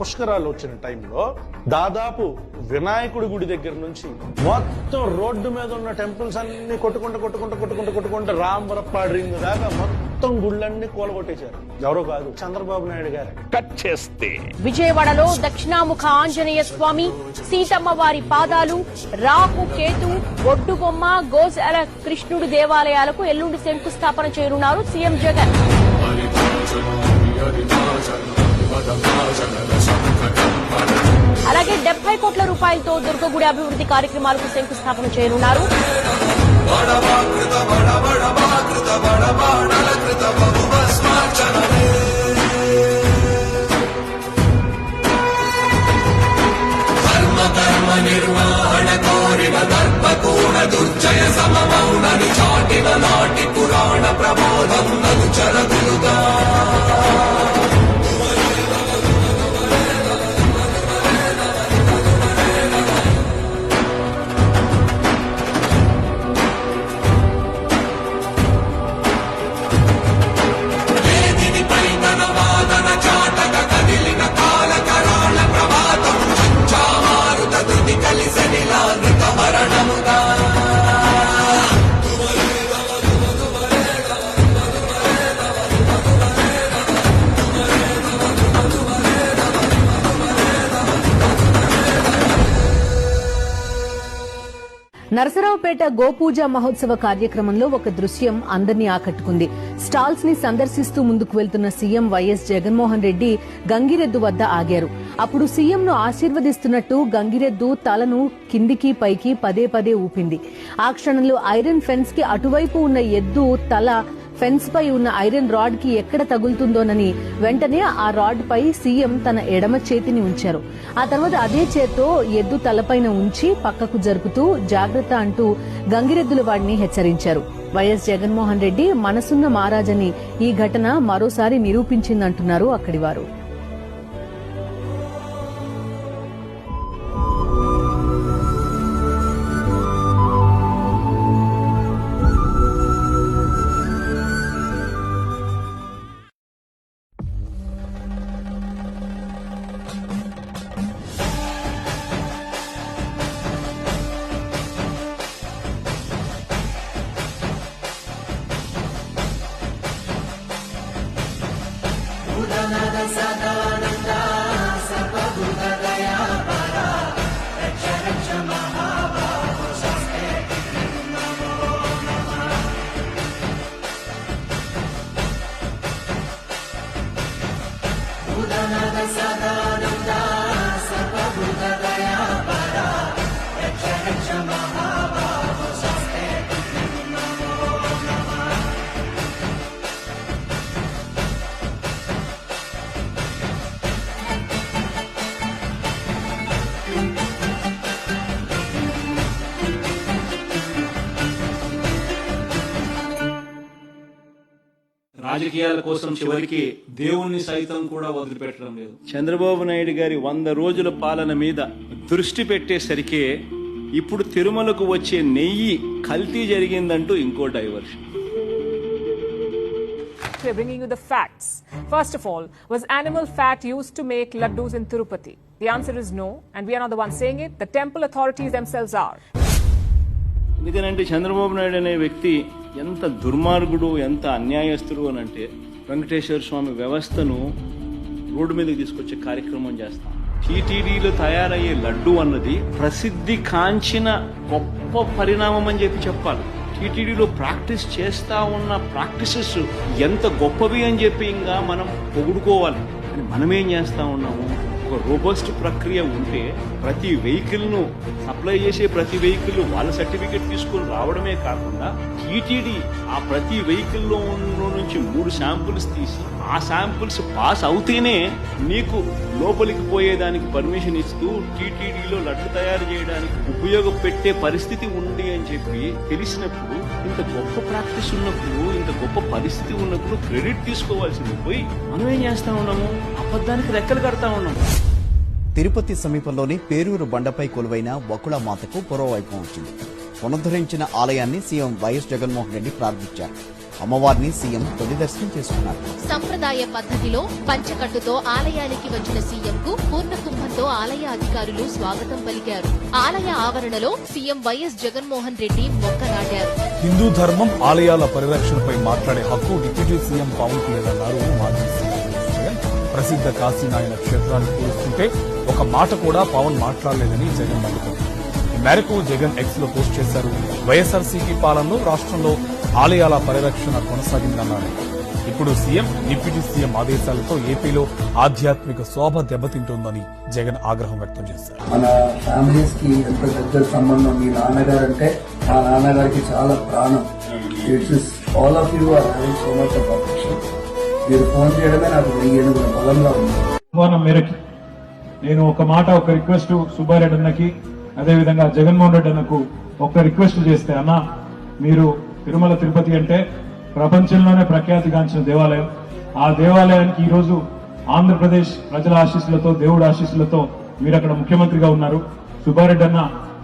పుష్కరాలు వచ్చిన టైంలో దాదాపు వినాయకుడి గుడి దగ్గర నుంచి మొత్తం రోడ్డు మీద ఉన్న టెంపుల్స్ అన్ని కొట్టుకుంటూ కొట్టుకుంటూ కొట్టుకుంటూ కొట్టుకుంటూ రాంబరప్పాడు రింగ్ దాకా మొత్తం గుళ్ళన్నీ కూలగొట్టేశారు. ఎవరో కాదు చంద్రబాబు నాయుడు గారు. కట్ చేస్తే. విజయవాడలో దక్షిణాముఖ ఆంజనేయ స్వామి సీతమ్మ వారి పాదాలు రాహు కేతు ఒడ్డుబొమ్మ గోజాల కృష్ణుడి దేవాలయాలకు ఎల్లుండి శంకుస్థాపన చేయనున్నారు సీఎం జగన్. అలాగే డెబ్బై కోట్ల రూపాయలతో దుర్గగుడి అభివృద్ధి కార్యక్రమాలకు శంకుస్థాపన చేయనున్నారు. నరసరావుపేట గోపూజ మహోత్సవ కార్యక్రమంలో ఒక దృశ్యం అందరినీ ఆకట్టుకుంది. స్టాల్స్ని సందర్శిస్తూ ముందుకు వెళ్తున్న సీఎం వైఎస్ జగన్మోహన్ రెడ్డి గంగిరెద్దు వద్ద ఆగారు. అప్పుడు సీఎం ను ఆశీర్వదిస్తున్నట్టు గంగిరెద్దు తలను కిందికి పైకి పదే పదే ఊపింది. ఆ క్షణంలో ఐరన్ ఫెన్స్కి అటువైపు ఉన్న ఎద్దు తల ఫెన్స్ పై ఉన్న ఐరన్ రాడ్కి ఎక్కడ తగులుతుందోనని వెంటనే ఆ రాడ్ పై సీఎం తన ఎడమ చేతిని ఉంచారు. ఆ తర్వాత అదే చేత్తో ఎద్దు తలపైన ఉంచి పక్కకు జరుపుతూ జాగ్రత్త అంటూ గంగిరెద్దుల వాడిని హెచ్చరించారు. వైఎస్ జగన్మోహన్ రెడ్డి మనసున్న మహారాజని ఈ ఘటన మరోసారి నిరూపించిందంటున్నారు అక్కడి వారు రాజకీయాల కోసం చివరికి దేవుణ్ణి సైతం కూడా వదిలిపెట్టడం లేదు చంద్రబాబు నాయుడు గారి వంద రోజుల పాలన మీద దృష్టి పెట్టేసరికి ఇప్పుడు తిరుమలకు వచ్చే నెయ్యి కల్తీ జరిగిందంటూ ఇంకో diversion We're bringing you the facts. First of all, was animal fat used to make laddus in Tirupati? The answer is no, and we are not the ones saying it. The temple authorities themselves are. ఎందుకనంటే చంద్రబాబు నాయుడు అనే వ్యక్తి ఎంత దుర్మార్గుడు ఎంత అన్యాయస్తుడు అని అంటే వెంకటేశ్వర స్వామి వ్యవస్థను road మీదకి తీసుకొచ్చే కార్యక్రమం చేస్తాం. టీటీడీలో తయారయ్యే లడ్డు అన్నది ప్రసిద్ధి కాంచిన గొప్ప పరిణామం అని చెప్పి చెప్పాలి. టీటీడీలో ప్రాక్టీస్ చేస్తా ఉన్న ప్రాక్టీసెస్ ఎంత గొప్పవి అని చెప్పి ఇంకా మనం పొగుడుకోవాలి. అని మనమేం చేస్తా ఉన్నాము? ఒక రోబస్ట్ ప్రక్రియ ఉంటే ప్రతి వెహికల్ను సప్లై చేసే ప్రతి వెహికల్ వాళ్ళ సర్టిఫికెట్ తీసుకొని రావడమే కాకుండా టీటీడీ ఆ ప్రతి వెహికల్లో నుంచి మూడు శాంపుల్స్ తీసి ఆ శాంపుల్స్ పాస్ అవుతేనే నీకు లోపలికి పోయేదానికి పర్మిషన్ ఇస్తూ టీటీడీలో లడ్డు తయారు చేయడానికి ఉపయోగపెట్టే పరిస్థితి ఉంది అని చెప్పి తెలిసినప్పుడు ఇంత గొప్ప ప్రాక్టీస్ ఉన్నప్పుడు ఇంత గొప్ప పరిస్థితి ఉన్నప్పుడు క్రెడిట్ తీసుకోవాల్సింది. పోయి మనం ఏం చేస్తా ఉన్నాము? అబద్ధానికి రెక్కలు కడతా ఉన్నాము. తిరుపతి సమీపంలోని పేరూరు బండపై కొలువైన వకుళ మాతకు పురోవైభవం వచ్చింది. పునరుద్ధరించిన ఆలయాన్ని సీఎం వైఎస్ జగన్మోహన్ రెడ్డి ప్రారంభించారు అమ్మవారిని సీఎం తొలి దర్శనం చేసుకున్నారు. సంప్రదాయ పద్ధతిలో పంచకట్టుతో ఆలయానికి వచ్చిన సీఎంకు పూర్ణ కుంభంతో ఆలయ అధికారులు స్వాగతం పలికారు. ఆలయ ఆవరణలో సీఎం వైఎస్ జగన్మోహన్ రెడ్డి మొక్క హిందూ ధర్మం ఆలయాల పరిరక్షణపై మాట్లాడే హక్కు డిప్యూటీ సీఎం పవన్కు లేదన్నారు మాజీ సీఎం ప్రసిద్ధ కాశీనాయన క్షేత్రాన్ని కూరుస్తుంటే ఒక మాట కూడా పవన్ మాట్లాడలేదని జగన్ మండిపడ్డారు. మేరకు జగన్ ఎక్స్లో పోస్ట్ చేశారు. వైఎస్ఆర్సీపీ పాలనలో రాష్ట్రంలో ఆలయాల పరిరక్షణ కొనసాగిందన్నారు. ఇప్పుడు సీఎం డిప్యూటీ సీఎం ఆదేశాలతో ఏపీలో ఆధ్యాత్మిక శోభ దెబ్బతింటోందని జగన్ ఆగ్రహం వ్యక్తం చేశారు. మన ఫ్యామిలీస్కి ఎంత దగ్గర సంబంధం మీ నాన్నగారు అంటే మా నాన్నగారికి చాలా ప్రాణం. It's all of you are having so much of affection మీరు ఫోన్ చేయడమే నాకు వెయ్యి బలంగా ఉంది. మేరకు నేను ఒక మాట ఒక రిక్వెస్ట్ సుబ్బారెడ్డి అన్నకి అదేవిధంగా జగన్మోహన్ రెడ్డి అన్నకు ఒక రిక్వెస్ట్ చేస్తే అన్న మీరు తిరుమల తిరుపతి అంటే ప్రపంచంలోనే ప్రఖ్యాతిగాంచిన దేవాలయం. ఆ దేవాలయానికి ఈరోజు ఆంధ్రప్రదేశ్ ప్రజల ఆశీస్సులతో దేవుడి ఆశీస్సులతో మీరు అక్కడ ముఖ్యమంత్రిగా ఉన్నారు. సుబ్బారెడ్డి అన్న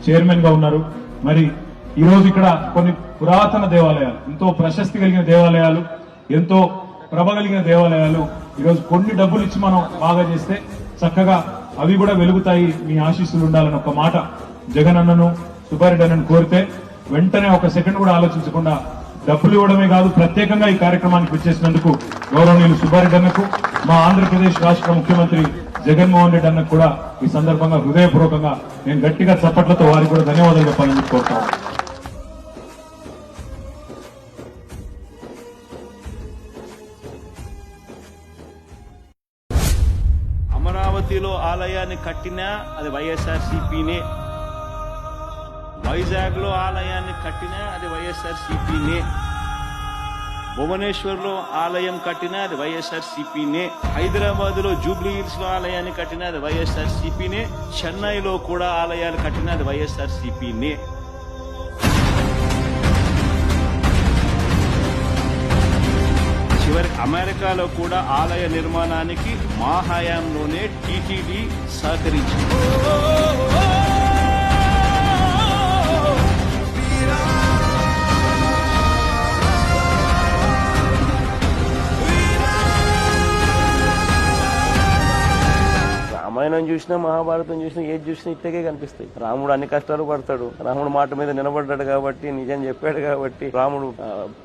చైర్మన్గా ఉన్నారు. మరి ఈరోజు ఇక్కడ కొన్ని పురాతన దేవాలయాలు ఎంతో ప్రశస్తి కలిగిన దేవాలయాలు ఎంతో ప్రభ కలిగిన దేవాలయాలు ఈరోజు కొన్ని డబ్బులు ఇచ్చి మనం బాగా చేస్తే చక్కగా అవి కూడా వెలుగుతాయి. మీ ఆశీస్సులు ఉండాలని ఒక మాట జగన్ అన్నను సుబ్బారెడ్డి అన్నను కోరితే వెంటనే ఒక సెకండ్ కూడా ఆలోచించకుండా డబ్బులు ఇవ్వడమే కాదు ప్రత్యేకంగా ఈ కార్యక్రమానికి వచ్చేసినందుకు గౌరవనీయులు సుబ్బారెడ్డి అన్నకు మా ఆంధ్రప్రదేశ్ రాష్ట్ర ముఖ్యమంత్రి జగన్మోహన్ రెడ్డి అన్నకు కూడా ఈ సందర్భంగా హృదయపూర్వకంగా నేను గట్టిగా చప్పట్లతో వారికి కూడా ధన్యవాదాలు చెప్పాలని కోరుతాను అమరావతిలో ఆలయాన్ని కట్టినా అది వైఎస్ఆర్ వైజాగ్లో వైజాగ్లో ఆలయాన్ని కట్టినా అది వైఎస్ఆర్ సిపినే భువనేశ్వర్లో ఆలయం కట్టినా అది వైఎస్ఆర్ సిపినే హైదరాబాద్లో జూబ్లీ హిల్స్లో ఆలయాన్ని కట్టినా అది వైఎస్ఆర్ సిపినే చెన్నైలో కూడా ఆలయాలు కట్టినా అది వైఎస్ఆర్ సిపినే చివరికి అమెరికాలో కూడా ఆలయ నిర్మాణానికి మా హయాంలోనే టీటీడీ సహకరించింది. రామాయణం చూసినా మహాభారతం చూసినా ఏది చూసినా ఇట్టకే కనిపిస్తాయి. రాముడు అన్ని కష్టాలు పడతాడు. రాముడు మాట మీద నిలబడ్డాడు కాబట్టి నిజం చెప్పాడు కాబట్టి రాముడు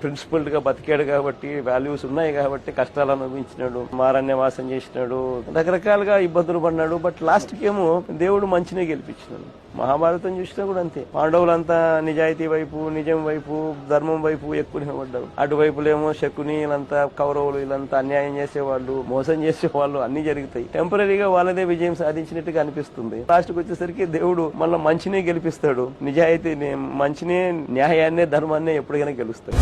ప్రిన్సిపల్డ్గా బతికాడు కాబట్టి వాల్యూస్ ఉన్నాయి కాబట్టి కష్టాలు అనుభవించినాడు మారణ్యవాసం చేసినాడు రకరకాలుగా ఇబ్బందులు పడినాడు. బట్ లాస్ట్కి ఏమో దేవుడు మంచినే గెలిపించినాడు. మహాభారతం చూసినా కూడా అంతే. పాండవులంతా నిజాయితీ వైపు నిజం వైపు ధర్మం వైపు ఎక్కువ నిలబడ్డారు అటువైపులేమో శకుని వీళ్ళంతా కౌరవులు వీళ్ళంతా అన్యాయం చేసేవాళ్ళు మోసం చేసేవాళ్ళు అన్ని జరుగుతాయి. టెంపరీగా వాళ్ళదే విజయం సాధించినట్టుగా అనిపిస్తుంది. లాస్ట్కి వచ్చేసరికి దేవుడు మళ్ళీ మంచినే గెలిపిస్తాడు. నిజాయితీ మంచినే న్యాయాన్నే ధర్మాన్నే ఎప్పటికైనా గెలుస్తాడు.